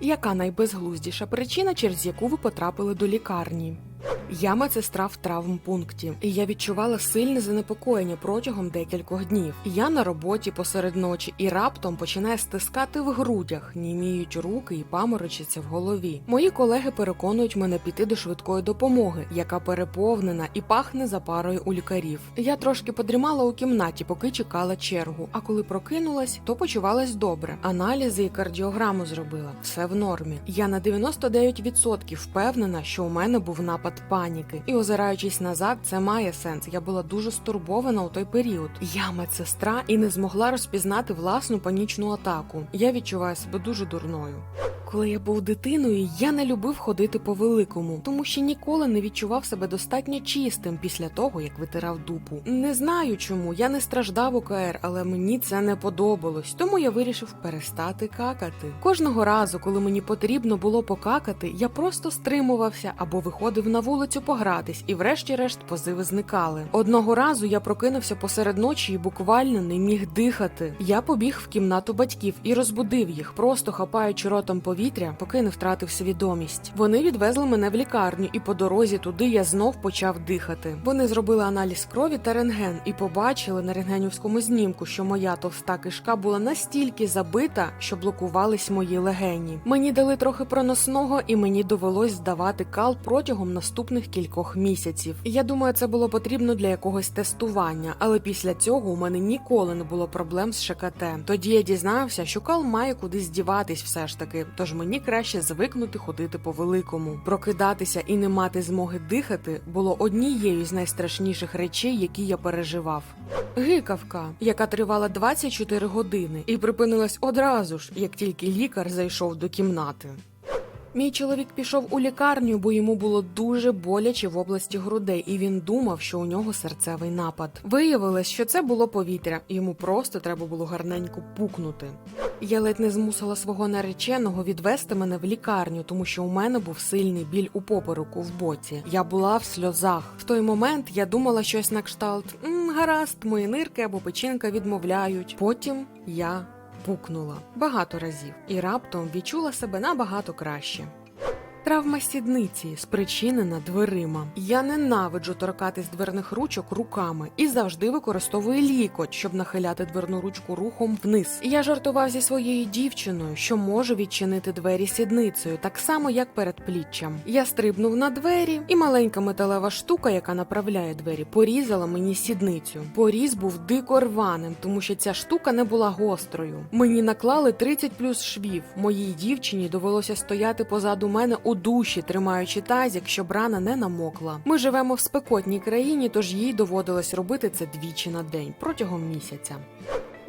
Яка найбезглуздіша причина, через яку ви потрапили до лікарні? Я медсестра в травмпункті, і я відчувала сильне занепокоєння протягом декількох днів. Я на роботі посеред ночі і раптом починає стискати в грудях, німіють руки і паморочиться в голові. Мої колеги переконують мене піти до швидкої допомоги, яка переповнена і пахне запарою у лікарів. Я трошки подрімала у кімнаті, поки чекала чергу. А коли прокинулась, то почувалась добре. Аналізи і кардіограму зробила. Все в нормі. Я на 99% впевнена, що у мене був напад паніки. І озираючись назад, це має сенс. Я була дуже стурбована у той період. Я медсестра і не змогла розпізнати власну панічну атаку. Я відчуваю себе дуже дурною. Коли я був дитиною, я не любив ходити по великому, тому що ніколи не відчував себе достатньо чистим після того, як витирав дупу. Не знаю чому, я не страждав ОКР, але мені це не подобалось, тому я вирішив перестати какати. Кожного разу, коли мені потрібно було покакати, я просто стримувався або виходив на вулицю погратись, і врешті-решт позиви зникали. Одного разу я прокинувся посеред ночі і буквально не міг дихати. Я побіг в кімнату батьків і розбудив їх, просто хапаючи ротом повітря, поки не втратив свідомість. Вони відвезли мене в лікарню, і по дорозі туди я знов почав дихати. Вони зробили аналіз крові та рентген і побачили на рентгенівському знімку, що моя товста кишка була настільки забита, що блокувались мої легені. Мені дали трохи проносного, і мені довелось здавати кал протягом наступних кількох місяців. Я думаю, це було потрібно для якогось тестування, але після цього у мене ніколи не було проблем з ШКТ. Тоді я дізнався, що кал має кудись діватись все ж таки, тож мені краще звикнути ходити по великому. Прокидатися і не мати змоги дихати було однією з найстрашніших речей, які я переживав. Гикавка, яка тривала 24 години, і припинилась одразу ж, як тільки лікар зайшов до кімнати. Мій чоловік пішов у лікарню, бо йому було дуже боляче в області грудей, і він думав, що у нього серцевий напад. Виявилось, що це було повітря, йому просто треба було гарненько пукнути. Я ледь не змусила свого нареченого відвести мене в лікарню, тому що у мене був сильний біль у попереку в боці. Я була в сльозах. В той момент я думала щось на кшталт «М, гаразд, мої нирки або печінка відмовляють. Потім я пукнула багато разів і раптом відчула себе набагато краще. Травма сідниці спричинена дверима. Я ненавиджу торкатись дверних ручок руками і завжди використовую лікоть, щоб нахиляти дверну ручку рухом вниз. Я жартував зі своєю дівчиною, що можу відчинити двері сідницею, так само як перед пліччям. Я стрибнув на двері, і маленька металева штука, яка направляє двері, порізала мені сідницю. Поріз був дико рваним, тому що ця штука не була гострою. Мені наклали 30 плюс швів. Моїй дівчині довелося стояти позаду мене у душі, тримаючи тазік, щоб рана не намокла. Ми живемо в спекотній країні, тож їй доводилось робити це двічі на день протягом місяця.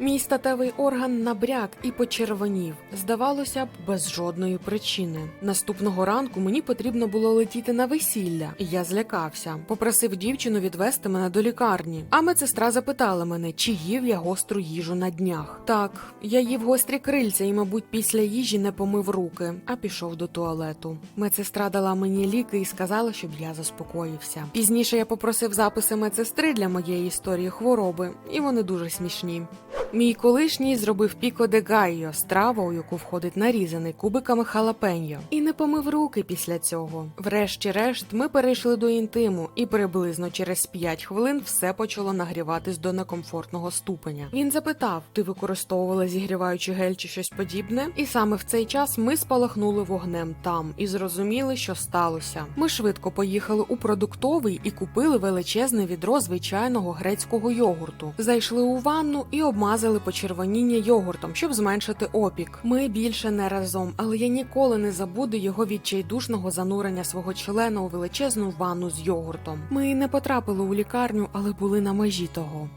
Мій статевий орган набряк і почервонів, здавалося б, без жодної причини. Наступного ранку мені потрібно було летіти на весілля, і я злякався. Попросив дівчину відвести мене до лікарні. А медсестра запитала мене, чи їв я гостру їжу на днях. Так, я їв гострі крильця і, мабуть, після їжі не помив руки, а пішов до туалету. Медсестра дала мені ліки і сказала, щоб я заспокоївся. Пізніше я попросив записи медсестри для моєї історії хвороби, і вони дуже смішні. Мій колишній зробив піко де гайо, страву, у яку входить нарізаний кубиками халапеньо, і не помив руки після цього. Врешті-решт, ми перейшли до інтиму, і приблизно через 5 хвилин все почало нагріватись до некомфортного ступеня. Він запитав: ти використовувала зігріваючий гель чи щось подібне? І саме в цей час ми спалахнули вогнем там і зрозуміли, що сталося. Ми швидко поїхали у продуктовий і купили величезне відро звичайного грецького йогурту. Зайшли у ванну і обмазали почервоніння йогуртом, щоб зменшити опік. Ми більше не разом, але я ніколи не забуду його відчайдушного занурення свого члена у величезну ванну з йогуртом. Ми не потрапили у лікарню, але були на межі того.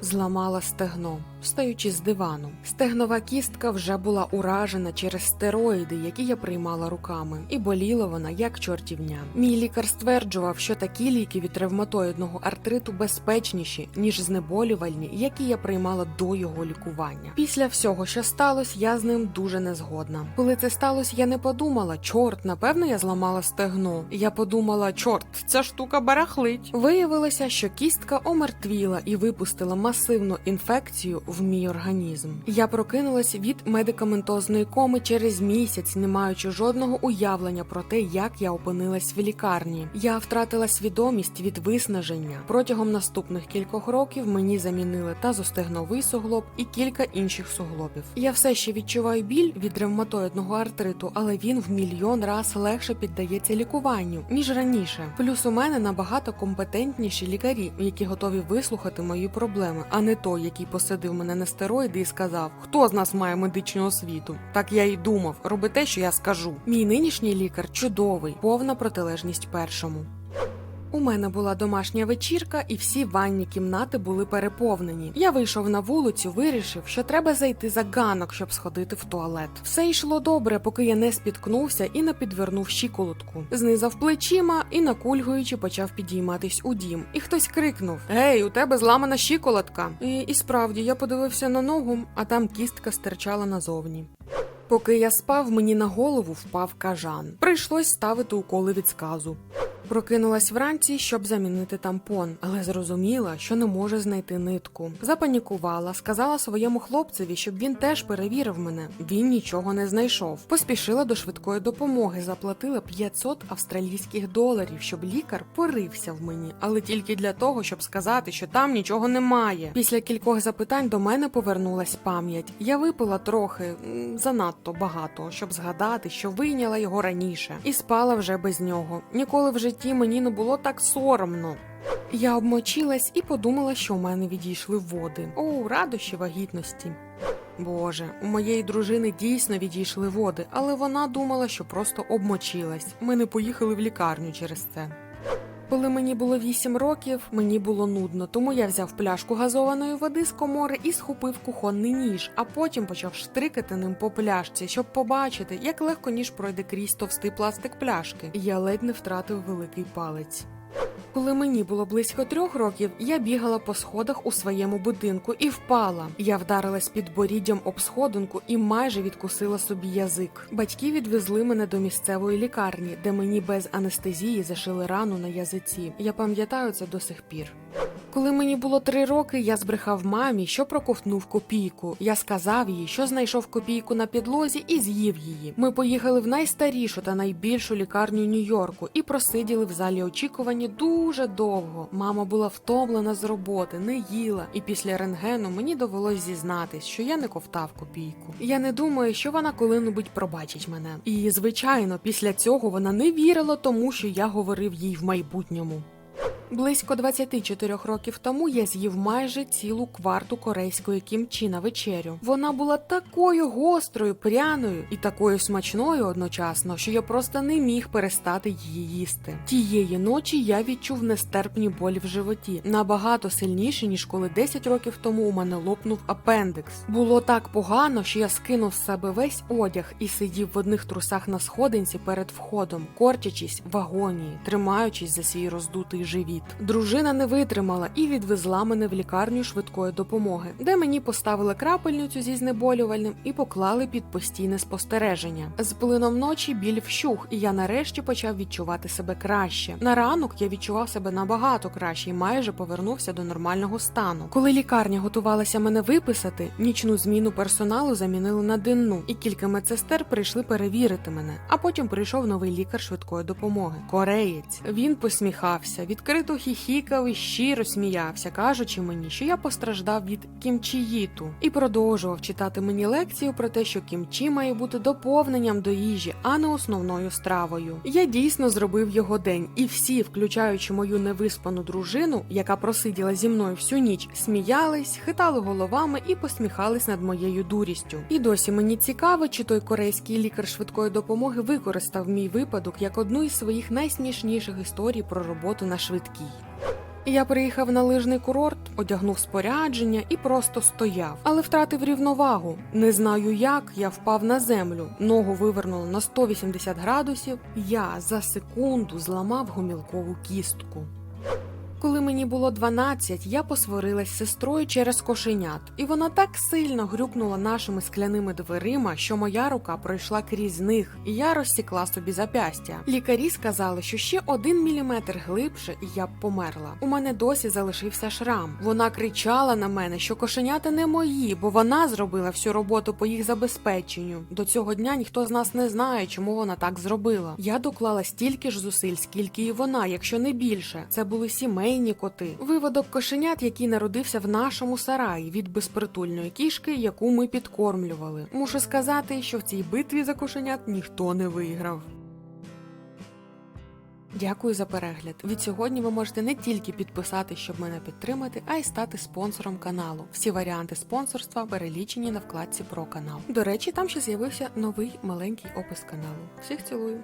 Зламала стегно, встаючи з дивану. Стегнова кістка вже була уражена через стероїди, які я приймала руками, і боліла вона як чортівня. Мій лікар стверджував, що такі ліки від травматоїдного артриту безпечніші, ніж знеболювальні, які я приймала до його лікування. Після всього, що сталося, я з ним дуже не згодна. Коли це сталося, я не подумала, чорт, напевно, я зламала стегно. Я подумала, чорт, ця штука барахлить. Виявилося, що кістка омертвіла і випустила масивну інфекцію в мій організм. Я прокинулась від медикаментозної коми через місяць, не маючи жодного уявлення про те, як я опинилась в лікарні. Я втратила свідомість від виснаження. Протягом наступних кількох років мені замінили тазостегновий суглоб і кілька інших суглобів. Я все ще відчуваю біль від ревматоїдного артриту, але він в мільйон раз легше піддається лікуванню ніж раніше. Плюс у мене набагато компетентніші лікарі, які готові вислухати мої проблеми, а не той, який посадив мене на стероїди і сказав, хто з нас має медичну освіту. Так я й думав, роби те, що я скажу. Мій нинішній лікар чудовий, повна протилежність першому. У мене була домашня вечірка, і всі ванні кімнати були переповнені. Я вийшов на вулицю, вирішив, що треба зайти за ганок, щоб сходити в туалет. Все йшло добре, поки я не спіткнувся і не підвернув щиколотку. Знизав плечима і, накульгуючи, почав підійматись у дім. І хтось крикнув: Гей, у тебе зламана щиколотка. І, і справді я подивився на ногу, а там кістка стирчала назовні. Поки я спав, мені на голову впав кажан. Прийшлось ставити уколи від сказу. Прокинулась вранці, щоб замінити тампон, але зрозуміла, що не може знайти нитку. Запанікувала, сказала своєму хлопцеві, щоб він теж перевірив мене. Він нічого не знайшов. Поспішила до швидкої допомоги, заплатила 500 австралійських доларів, щоб лікар порився в мені, але тільки для того, щоб сказати, що там нічого немає. Після кількох запитань до мене повернулась пам'ять. Я випила трохи занадто багато, щоб згадати, що вийняла його раніше, і спала вже без нього. Ніколи в житті мені не було так соромно. Я обмочилась і подумала, що у мене відійшли води. О, радощі вагітності. Боже, у моєї дружини дійсно відійшли води, але вона думала, що просто обмочилась. Ми не поїхали в лікарню через це. Коли мені було 8 років, мені було нудно, тому я взяв пляшку газованої води з комори і схопив кухонний ніж, а потім почав штрикати ним по пляшці, щоб побачити, як легко ніж пройде крізь товстий пластик пляшки. Я ледь не втратив великий палець. Коли мені було близько трьох років, я бігала по сходах у своєму будинку і впала. Я вдарилась під боріддям об сходинку і майже відкусила собі язик. Батьки відвезли мене до місцевої лікарні, де мені без анестезії зашили рану на язиці. Я пам'ятаю це до сих пір. Коли мені було три роки, я збрехав мамі, що проковтнув копійку. Я сказав їй, що знайшов копійку на підлозі і з'їв її. Ми поїхали в найстарішу та найбільшу лікарню Нью-Йорку і просиділи в залі очікування дуже довго. Мама була втомлена з роботи, не їла, і після рентгену мені довелось зізнатись, що я не ковтав копійку. Я не думаю, що вона коли-небудь пробачить мене. І звичайно, після цього вона не вірила тому, що я говорив їй в майбутньому. Близько 24 років тому я з'їв майже цілу кварту корейської кімчі на вечерю. Вона була такою гострою, пряною і такою смачною одночасно, що я просто не міг перестати її їсти. Тієї ночі я відчув нестерпні болі в животі, набагато сильніше, ніж коли 10 років тому у мене лопнув апендикс. Було так погано, що я скинув з себе весь одяг і сидів в одних трусах на сходинці перед входом, корчачись в агонії, тримаючись за свій роздутий живіт. Дружина не витримала і відвезла мене в лікарню швидкої допомоги, де мені поставили крапельницю зі знеболювальним і поклали під постійне спостереження. З плином ночі біль вщух, і я нарешті почав відчувати себе краще. На ранок я відчував себе набагато краще і майже повернувся до нормального стану. Коли лікарня готувалася мене виписати, нічну зміну персоналу замінили на денну, і кілька медсестер прийшли перевірити мене. А потім прийшов новий лікар швидкої допомоги. Кореєць. Він посміхався, відкрито хіхікав і щиро сміявся, кажучи мені, що я постраждав від кімчіїту, і продовжував читати мені лекцію про те, що кімчі має бути доповненням до їжі, а не основною стравою. Я дійсно зробив його день, і всі, включаючи мою невиспану дружину, яка просиділа зі мною всю ніч, сміялись, хитали головами і посміхались над моєю дурістю. І досі мені цікаво, чи той корейський лікар швидкої допомоги використав мій випадок як одну із своїх найсмішніших історій про роботу на швидкій. Я приїхав на лижний курорт, одягнув спорядження і просто стояв, але втратив рівновагу. Не знаю як, я впав на землю, ногу вивернуло на 180 градусів. Я за секунду зламав гомілкову кістку. Коли мені було 12, я посварилась з сестрою через кошенят, і вона так сильно грюкнула нашими скляними дверима, що моя рука пройшла крізь них, і я розсікла собі запястя. Лікарі сказали, що ще один міліметр глибше, і я б померла. У мене досі залишився шрам. Вона кричала на мене, що кошенята не мої, бо вона зробила всю роботу по їх забезпеченню. До цього дня ніхто з нас не знає, чому вона так зробила. Я доклала стільки ж зусиль, скільки і вона, якщо не більше. Це були сімейні коти. Виводок кошенят, який народився в нашому сараї від безпритульної кішки, яку ми підкормлювали. Мушу сказати, що в цій битві за кошенят ніхто не виграв. Дякую за перегляд. Від сьогодні ви можете не тільки підписати, щоб мене підтримати, а й стати спонсором каналу. Всі варіанти спонсорства перелічені на вкладці про канал. До речі, там ще з'явився новий маленький опис каналу. Всіх цілую.